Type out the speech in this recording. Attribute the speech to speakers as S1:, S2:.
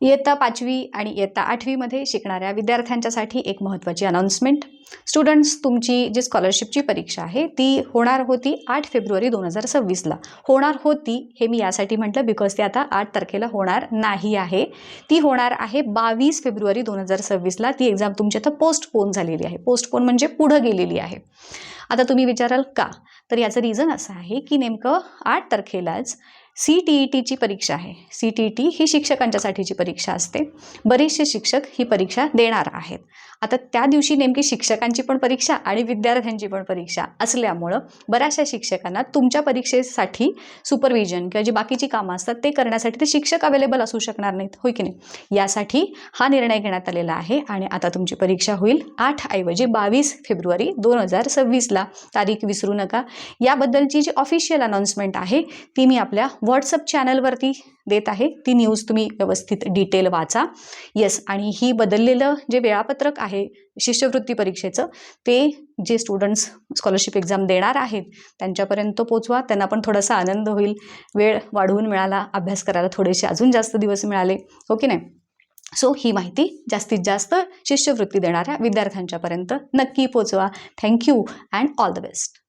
S1: इयत्ता पाचवी आणि इयत्ता आठवीमध्ये शिकणाऱ्या विद्यार्थ्यांच्यासाठी एक महत्त्वाची अनाऊन्समेंट स्टुडंट्स तुमची जी स्कॉलरशिपची परीक्षा आहे ती होणार होती आठ फेब्रुवारी दोन हजार सव्वीसला. होणार होती हे मी यासाठी म्हटलं बिकॉज ती आता आठ तारखेला होणार नाही आहे. ती होणार आहे बावीस फेब्रुवारी दोन हजार सव्वीसला. ती एक्झाम तुमची आता पोस्टपोन झालेली आहे. पोस्टपोन म्हणजे पुढं गेलेली आहे. आता तुम्ही विचाराल का? तर याचं रिझन असं आहे की नेमकं आठ तारखेलाच सी टी ई टीची परीक्षा आहे. सी टी ई टी ही शिक्षकांच्यासाठीची परीक्षा असते. बरेचसे शिक्षक ही परीक्षा देणार आहेत. आता त्या दिवशी नेमकी शिक्षक शिक्षकांची पण परीक्षा आणि विद्यार्थ्यांची पण परीक्षा असल्यामुळं बऱ्याचशा शिक्षकांना तुमच्या परीक्षेसाठी सुपरविजन किंवा जी बाकीची कामं असतात ते करण्यासाठी ते शिक्षक अवेलेबल असू शकणार नाहीत होय की नाही? यासाठी हा निर्णय घेण्यात आलेला आहे आणि आता तुमची परीक्षा होईल आठ ऐवजी बावीस फेब्रुवारी दोन हजार सव्वीसला. तारीख विसरू नका. याबद्दलची जी ऑफिशियल अनाऊन्समेंट आहे ती मी आपल्या व्हॉट्सअप चॅनलवरती देत आहे. ती न्यूज तुम्ही व्यवस्थित डिटेल वाचा. येस आणि ही बदललेलं जे वेळापत्रक आहे शिष्यवृत्ती परीक्षा परीक्षेचं. ते जे स्टुडंट्स स्कॉलरशिप एक्झाम देणार आहेत त्यांच्यापर्यंत पोचवा. त्यांना पण थोडासा आनंद होईल. वेळ वाढवून मिळाला अभ्यास करायला थोडेसे अजून जास्त दिवस मिळाले. हो की नाही? सो ही माहिती जास्तीत जास्त शिष्यवृत्ती देणाऱ्या विद्यार्थ्यांच्यापर्यंत नक्की पोचवा. Thank you and all the best